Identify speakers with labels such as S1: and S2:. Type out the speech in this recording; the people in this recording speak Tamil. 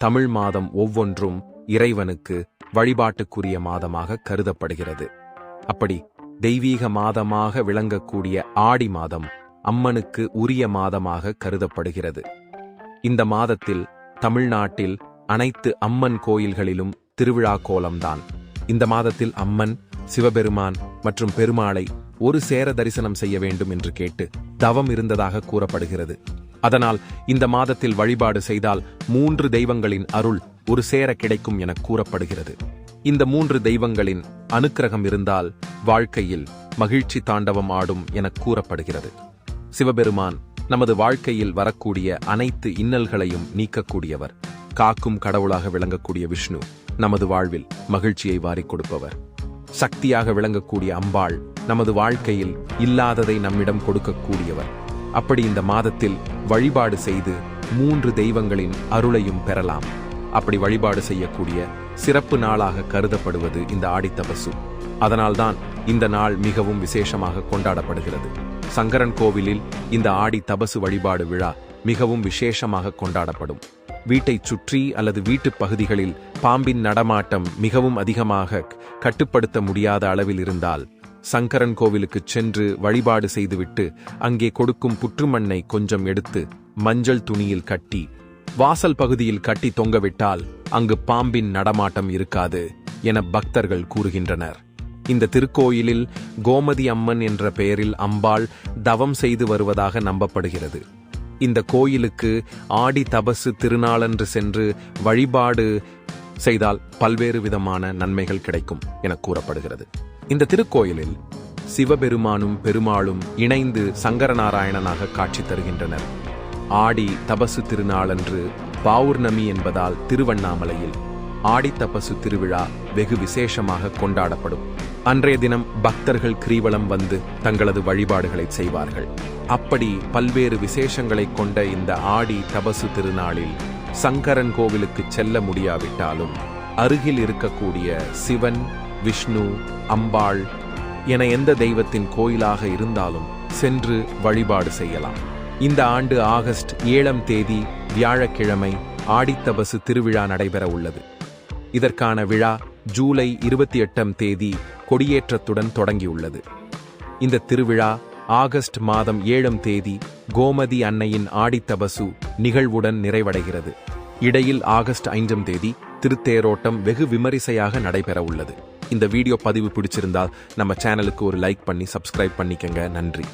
S1: தமிழ் மாதம் ஒவ்வொன்றும் இறைவனுக்கு வழிபாட்டுக்குரிய மாதமாக கருதப்படுகிறது. அப்படி தெய்வீக மாதமாக விளங்கக்கூடிய ஆடி மாதம் அம்மனுக்கு உரிய மாதமாக கருதப்படுகிறது. இந்த மாதத்தில் தமிழ்நாட்டில் அனைத்து அம்மன் கோயில்களிலும் திருவிழா கோலம்தான். இந்த மாதத்தில் அம்மன் சிவபெருமான் மற்றும் பெருமாளை ஒரு சேர தரிசனம் செய்ய வேண்டும் என்று கேட்டு தவம் இருந்ததாக கூறப்படுகிறது. அதனால் இந்த மாதத்தில் வழிபாடு செய்தால் மூன்று தெய்வங்களின் அருள் ஒரு சேர கிடைக்கும் என கூறப்படுகிறது. இந்த மூன்று தெய்வங்களின் அனுக்கிரகம் இருந்தால் வாழ்க்கையில் மகிழ்ச்சி தாண்டவம் ஆடும் என கூறப்படுகிறது. சிவபெருமான் நமது வாழ்க்கையில் வரக்கூடிய அனைத்து இன்னல்களையும் நீக்கக்கூடியவர். காக்கும் கடவுளாக விளங்கக்கூடிய விஷ்ணு நமது வாழ்வில் மகிழ்ச்சியை வாரிக் கொடுப்பவர். சக்தியாக விளங்கக்கூடிய அம்பாள் நமது வாழ்க்கையில் இல்லாததை நம்மிடம் கொடுக்கக்கூடியவர். அப்படி இந்த மாதத்தில் வழிபாடு செய்து மூன்று தெய்வங்களின் அருளையும் பெறலாம். அப்படி வழிபாடு செய்யக்கூடிய சிறப்பு நாளாக கருதப்படுவது இந்த ஆடித்தபசு. அதனால்தான் இந்த நாள் மிகவும் விசேஷமாக கொண்டாடப்படுகிறது. சங்கரன் கோவிலில் இந்த ஆடி தபசு வழிபாடு விழா மிகவும் விசேஷமாக கொண்டாடப்படும். வீட்டைச் சுற்றி அல்லது வீட்டுப் பகுதிகளில் பாம்பின் நடமாட்டம் மிகவும் அதிகமாக கட்டுப்படுத்த முடியாத அளவில் இருந்தால் சங்கரன் கோவிலுக்குச் சென்று வழிபாடு செய்துவிட்டு அங்கே கொடுக்கும் புற்றுமண்ணை கொஞ்சம் எடுத்து மஞ்சள் துணியில் கட்டி வாசல் பகுதியில் கட்டி தொங்கவிட்டால் அங்கு பாம்பின் நடமாட்டம் இருக்காது என பக்தர்கள் கூறுகின்றனர். இந்த திருக்கோயிலில் கோமதி அம்மன் என்ற பெயரில் அம்பாள் தவம் செய்து வருவதாக நம்பப்படுகிறது. இந்த கோயிலுக்கு ஆடி தபசு திருநாளன்று சென்று வழிபாடு செய்தால் பல்வேறு விதமான நன்மைகள் கிடைக்கும் என கூறப்படுகிறது. இந்த திருக்கோயிலில் சிவபெருமானும் பெருமாளும் இணைந்து சங்கரநாராயணனாக காட்சி தருகின்றனர். ஆடி தபசு திருநாளன்று பௌர்ணமி என்பதால் திருவண்ணாமலையில் ஆடி தபசு திருவிழா வெகு விசேஷமாக கொண்டாடப்படும். அன்றைய தினம் பக்தர்கள் கிரீவலம் வந்து தங்களது வழிபாடுகளை செய்வார்கள். அப்படி பல்வேறு விசேஷங்களை கொண்ட இந்த ஆடி தபசு திருநாளில் சங்கரன் கோவிலுக்கு செல்ல முடியாவிட்டாலும் அருகில் இருக்கக்கூடிய சிவன் விஷ்ணு அம்பாள் என எந்த தெய்வத்தின் கோயிலாக இருந்தாலும் சென்று வழிபாடு செய்யலாம். இந்த ஆண்டு ஆகஸ்ட் ஏழாம் தேதி வியாழக்கிழமை ஆடித்தபசு திருவிழா நடைபெற உள்ளது. இதற்கான விழா ஜூலை இருபத்தி எட்டாம் தேதி கொடியேற்றத்துடன் தொடங்கியுள்ளது. இந்த திருவிழா ஆகஸ்ட் மாதம் ஏழாம் தேதி கோமதி அன்னையின் ஆடித்தபசு நிகழ்வுடன் நிறைவடைகிறது. இடையில் ஆகஸ்ட் ஐந்தாம் தேதி திருத்தேரோட்டம் வெகு விமரிசையாக நடைபெற உள்ளது. இந்த வீடியோ பதிவு பிடிச்சிருந்தால் நம்ம சேனலுக்கு ஒரு லைக் பண்ணி சப்ஸ்கிரைப் பண்ணிக்கங்க. நன்றி.